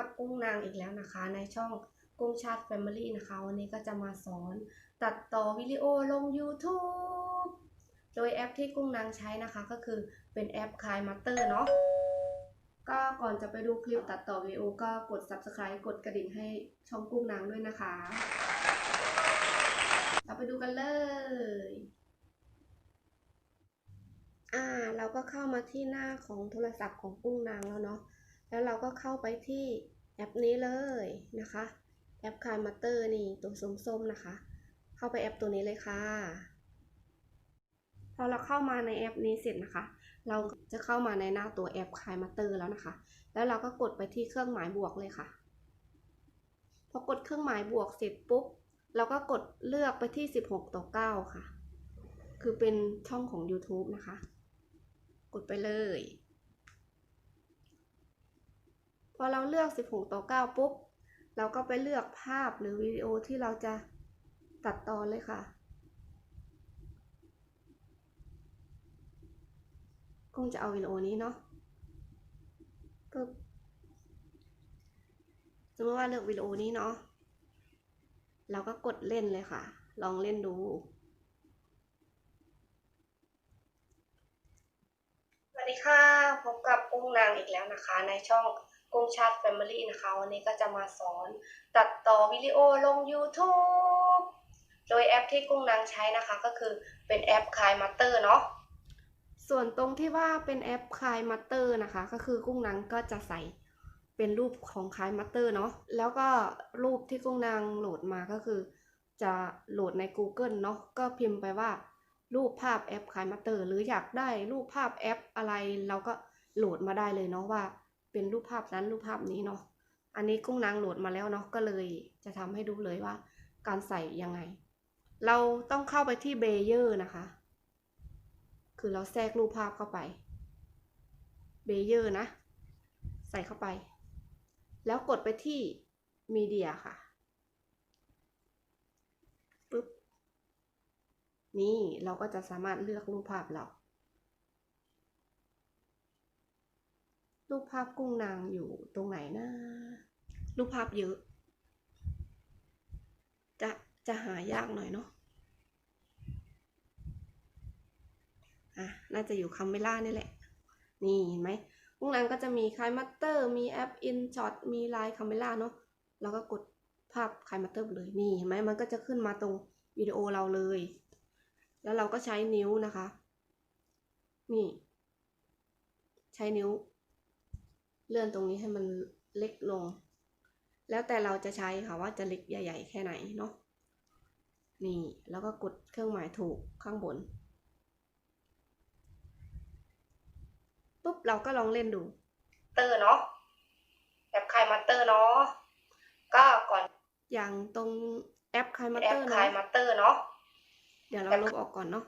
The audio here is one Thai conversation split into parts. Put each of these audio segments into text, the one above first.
กับกุ้งนางอีกแล้วนะคะ ในช่องกุ้งชาติแฟมิลี่นะคะ วันนี้ก็จะมาสอนตัดต่อวิดีโอลง YouTube โดยแอปที่กุ้งนางใช้นะคะก็คือเป็นแอปคลายมัตเตอร์เนาะก็ก่อนจะไปดูคลิปตัดต่อวิดีโอก็กด subscribe กดกระดิ่งให้ช่องกุ้งนางด้วยนะคะ เราไปดูกันเลยอ่าเราก็เข้ามาที่หน้าของโทรศัพท์ของกุ้งนางแล้วเนาะ แล้วเราก็เข้าไปที่แอปนี้เลยนะคะ แอปคายมัตเตอร์นี่ตัวส้มๆนะคะ เข้าไปแอปตัวนี้เลยค่ะ พอเราเข้ามาในแอปนี้เสร็จนะคะ เราจะเข้ามาในหน้าตัวแอปคายมัตเตอร์แล้วนะคะ แล้วเราก็กดไปที่เครื่องหมายบวกเลยค่ะ พอกดเครื่องหมายบวกเสร็จปุ๊บ เราก็กดเลือกไปที่ 16 ต่อ 9 ค่ะ คือเป็นช่องของ YouTube นะคะ กดไปเลย พ อเราเลือก 16 ต่อ 9 ปุ๊บ เราก็ไปเลือกภาพหรือวิดีโอที่เราจะตัดต่อเลยค่ะ คงจะเอาวิดีโอนี้เนาะปึ๊บสมมติว่าเลือกวิดีโอนี้เนาะ เราก็กดเล่นเลยค่ะ ลองเล่นดูสวัสดีค่ะ พบกับกุ้งนางอีกแล้วนะคะ ในช่อง กุ้งชาติแฟมิลี่นะคะ วันนี้ก็จะมาสอนตัดต่อวิดีโอลง YouTube โดยแอปที่กุ้งนางใช้นะคะก็คือเป็นแอปคายมัตเตอร์เนาะส่วนตรงที่ว่าเป็นแอปคายมัตเตอร์นะคะ ก็คือกุ้งนางก็จะใส่เป็นรูปของคายมัตเตอร์เนาะแล้วก็รูปที่กุ้งนางโหลดมาก็คือ จะโหลดใน Google เนาะก็พิมพ์ไปว่ารูปภาพแอปคายมัตเตอร์ หรืออยากได้รูปภาพแอปอะไรเราก็โหลดมาได้เลยเนาะว่า เป็นรูปภาพนั้นรูปภาพนี้เนาะ อันนี้กุ้งนางโหลดมาแล้วเนาะ ก็เลยจะทำให้ดูเลยว่า การใส่ยังไง เราต้องเข้าไปที่เบเยอร์นะคะ คือเราแทรกรูปภาพเข้าไป เบเยอร์นะ ใส่เข้าไป แล้วกดไปที่มีเดียค่ะปึ๊บ นี่เราก็จะสามารถเลือกรูปภาพเรา รูปภาพกุ้งนางอยู่ตรงไหนนะรูปภาพเยอะ จะจะหายากหน่อยเนาะอะน่าจะอยู่คัมเมล่านี่แหละ นี่เห็นไหมกุ้งนางก็จะมีคายมัตเตอร์ มีแอปอินช็อตมีไลน์คัมเมล่าเนาะแล้วก็กดภาพคายมัตเตอร์เลยนี่เห็นไหมมันก็จะขึ้นมาตรงวิดีโอเราเลย แล้วเราก็ใช้นิ้วนะคะ นี่ ใช้นิ้ว เลื่อนตรงนี้ให้มันเล็กลง แล้วแต่เราจะใช้ค่ะว่าจะเล็กใหญ่ ๆ แค่ไหนเนาะนี่แล้วก็กดเครื่องหมายถูกข้างบนปุ๊บเราก็ลองเล่นดู เตอร์เนาะแบบคายมาเตอร์เนาะก็ก่อนอย่างตรงแอปคายมาเตอร์เนาะคายมัตเตอร์เนาะเดี๋ยวเราลบออกก่อนเนาะ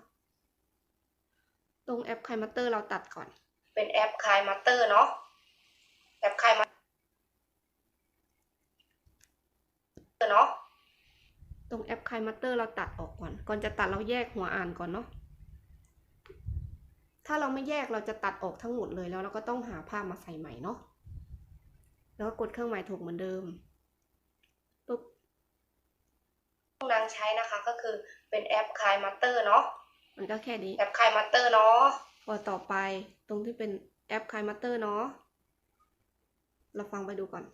ตรงแอปคายมาเตอร์เราตัดก่อน เป็นแอปคายมัตเตอร์เนาะ แอปคายมัตเตอร์เนาะตรงแอปคายมาเตอร์เราตัดออกก่อน ก่อนจะตัดเราแยกหัวอ่านก่อนเนาะ ถ้าเราไม่แยกเราจะตัดออกทั้งหมดเลยแล้วเราก็ต้องหาภาพมาใส่ใหม่เนาะ แล้วก็กดเครื่องหมายถูกเหมือนเดิม ปุ๊บที่นางใช้นะคะก็คือเป็นแอปคายมัตเตอร์เนาะ มันก็แค่นี้ แอปคายมัตเตอร์เนาะพอต่อไปตรงที่เป็นแอปคายมาเตอร์เนาะ เราฟังไปดูก่อน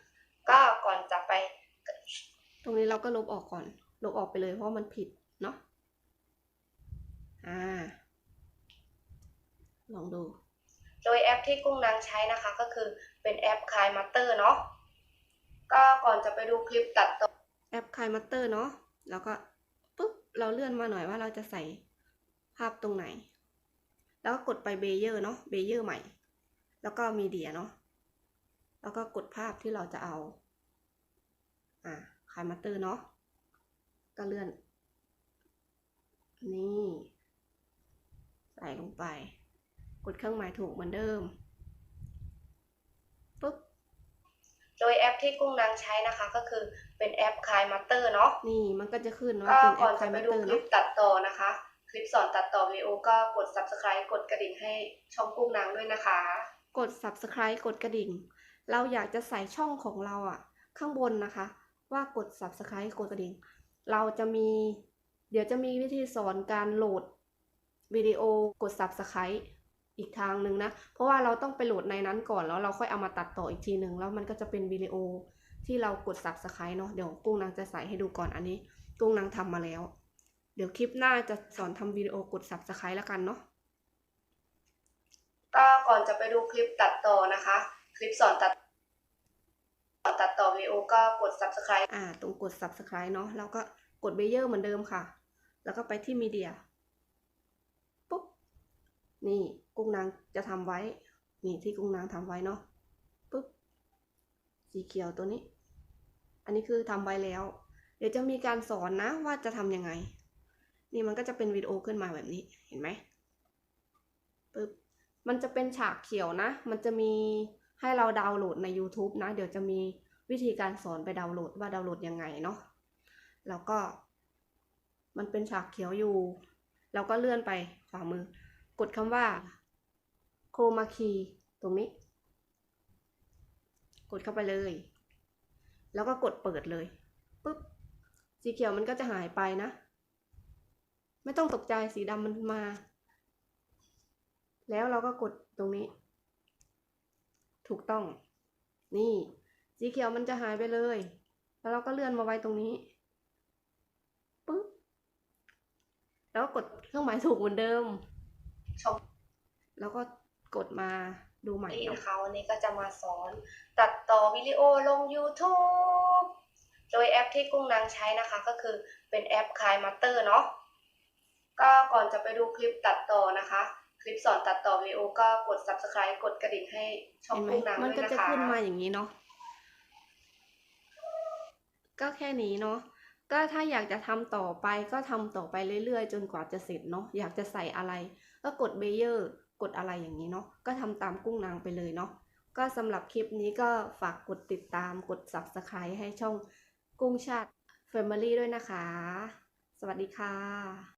ก็ก่อนจะไป ตรงนี้เราก็ลบออกก่อน ลบออกไปเลยเพราะมันผิดเนาะอ่า ลองดู โดยแอปที่กุ้งนางใช้นะคะก็คือเป็นแอปคายมัตเตอร์เนาะก็ก่อนจะไปดูคลิปตัดต่อแอปคายมาเตอร์เนาะแล้วก็ปุ๊บเราเลื่อนมาหน่อยว่าเราจะใส่ภาพตรงไหน แล้วก็กดไปเบเยอร์เนาะเบเยอร์ใหม่ แล้วก็มีเดียเนาะ แล้วก็กดภาพที่เราจะเอา อ่าคายมาเตอร์เนาะ ก็เลื่อน นี่ ใส่ลงไป กดเครื่องหมายถูกเหมือนเดิม ปุ๊บ โดยแอปที่กุ้งนางใช้นะคะ ก็คือเป็นแอปคายมัตเตอร์เนาะ นี่มันก็จะขึ้นว่าก็เป็นแอก่อปนคาจะยไปมาดูเตอร์คลิเนาะปตัดต่อนะคะ คลิปสอนตัดต่อวิดีโอก็กด subscribe กดกระดิ่งให้ช่องกุ้งนางด้วยนะคะ กด subscribe กดกระดิ่ง เราอยากจะใส่ช่องของเราอะข้างบนนะคะ ว่ากด subscribe กดกระดิ่ง เราจะมี เดี๋ยวจะมีวิธีสอนการโหลดวิดีโอกด subscribe อีกทางหนึ่งนะ เพราะว่าเราต้องไปโหลดในนั้นก่อนแล้วเราค่อยเอามาตัดต่ออีกทีหนึ่งแล้วมันก็จะเป็นวิดีโอที่เรากด subscribe เนาะเดี๋ยวกุ้งนางจะใส่ให้ดูก่อนอันนี้กุ้งนางทำมาแล้ว เดี๋ยวคลิปหน้าจะสอนทำวิดีโอกด subscribe แล้วกันเนาะก็ก่อนจะไปดูคลิปตัดต่อนะคะ คลิปสอนตัดตัดต่อวิดีโอก็กด subscribe อ่า ตรงกด subscribe เนาะแล้วก็กดเบเยอร์เหมือนเดิมค่ะ แล้วก็ไปที่มีเดียปุ๊บ นี่กุ้งนางจะทำไว้ นี่ที่กุ้งนางทำไว้เนาะปุ๊บ สีเขียวตัวนี้ อันนี้คือทำไว้แล้ว เดี๋ยวจะมีการสอนนะว่าจะทำยังไง นี่มันก็จะเป็นวิดีโอขึ้นมาแบบนี้ เห็นไหมปึ๊บ มันจะเป็นฉากเขียวนะ มันจะมี ให้เราดาวน์โหลดใน YouTube นะ เดี๋ยวจะมีวิธีการสอนไปดาวน์โหลดว่าดาวน์โหลดยังไงเนาะแล้วก็ มันเป็นฉากเขียวอยู่ เราก็เลื่อนไปขวามือ กดคำว่าโครมาคีตรงนี้ กดเข้าไปเลย แล้วก็กดเปิดเลยปุ๊บสีเขียวมันก็จะหายไปนะ ไม่ต้องตกใจสีดำมันมา แล้วเราก็กดตรงนี้ ถูกต้อง นี่ สีเขียวมันจะหายไปเลย แล้วเราก็เลื่อนมาไว้ตรงนี้ปุ๊บแล้วก็กดเครื่องหมายถูกเหมือนเดิม ชม แล้วก็กดมาดูใหม่นี่เนาะนะคะวันนี้ก็จะมาสอน ตัดต่อวิดีโอลง YouTube โดยแอปที่กุ้งนางใช้นะคะก็คือเป็นแอปคายมาสเตอร์เนาะก็ก่อนจะไปดูคลิปตัดต่อนะคะ คลิปสอนตัดต่อวิดีโอก็กด subscribe กดกระดิ่งให้ช่องเห็นไหมกุ้งนางมันด้ก็วยจะนะคะขึ้นมาอย่างนี้เนาะ ก็แค่นี้เนาะ ก็ถ้าอยากจะทำต่อไปก็ทำต่อไปเรื่อยๆ จนกว่าจะเสร็จเนาะ อยากจะใส่อะไร ก็กดเบเยอร์ กดอะไรอย่างนี้เนาะ ก็ทำตามกุ้งนางไปเลยเนาะ ก็สำหรับคลิปนี้ก็ฝากกดติดตาม กด subscribe ให้ช่องกุ้งชาติ Family ด้วยนะคะ สวัสดีค่ะ